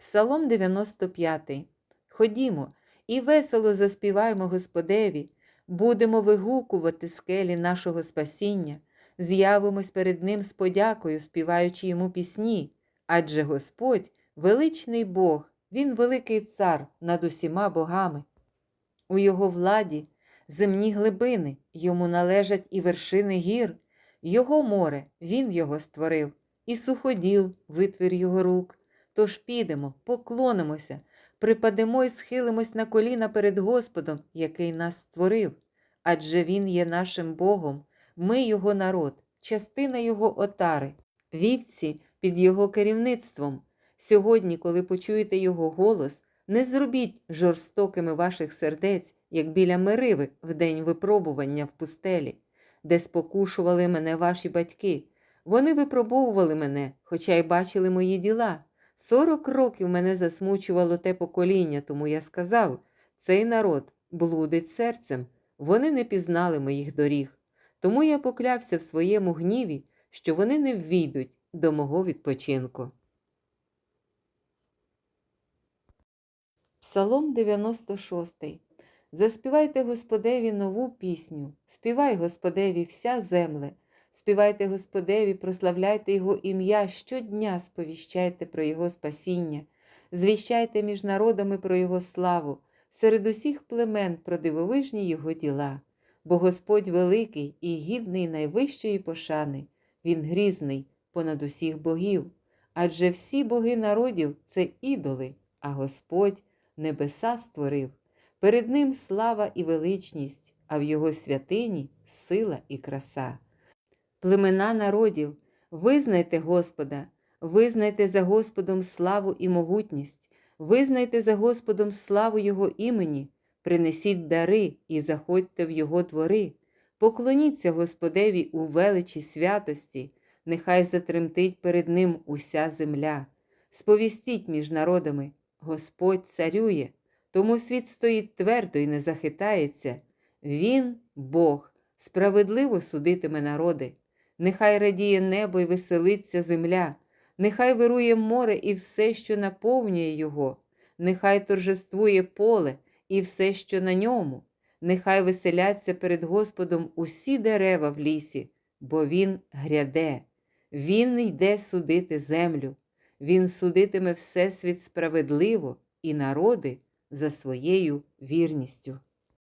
Псалом 95. Ходімо і весело заспіваємо Господеві, будемо вигукувати скелі нашого спасіння, з'явимось перед Ним з подякою, співаючи йому пісні. Адже Господь величний Бог, Він великий цар над усіма богами. У його владі земні глибини, йому належать і вершини гір, його море, він його створив, і суходіл витвір його рук. Тож підемо, поклонимося, припадемо і схилимось на коліна перед Господом, який нас створив. Адже Він є нашим Богом, ми Його народ, частина Його отари, вівці під Його керівництвом. Сьогодні, коли почуєте Його голос, не зробіть жорстокими ваших сердець, як біля Мириви в день випробування в пустелі, де спокушували мене ваші батьки. Вони випробовували мене, хоча й бачили мої діла. Сорок років мене засмучувало те покоління, тому я сказав: цей народ блудить серцем, вони не пізнали моїх доріг. Тому я поклявся в своєму гніві, що вони не ввійдуть до мого відпочинку. Псалом 96. Заспівайте Господеві нову пісню, співай Господеві вся земле, співайте Господеві, прославляйте Його ім'я, щодня сповіщайте про Його спасіння, звіщайте між народами про Його славу, серед усіх племен про дивовижні Його діла. Бо Господь великий і гідний найвищої пошани, Він грізний понад усіх богів. Адже всі боги народів це ідоли, а Господь небеса створив. Перед Ним слава і величність, а в Його святині сила і краса. Племена народів, визнайте Господа, визнайте за Господом славу і могутність, визнайте за Господом славу Його імені, принесіть дари і заходьте в Його двори, поклоніться Господеві у величі святості, нехай затремтить перед Ним уся земля. Сповістіть між народами, Господь царює, тому світ стоїть твердо і не захитається. Він, Бог, справедливо судитиме народи. Нехай радіє небо і веселиться земля, нехай вирує море і все, що наповнює його, нехай торжествує поле і все, що на ньому, нехай веселяться перед Господом усі дерева в лісі, бо Він гряде, Він йде судити землю, Він судитиме Всесвіт справедливо і народи за своєю вірністю.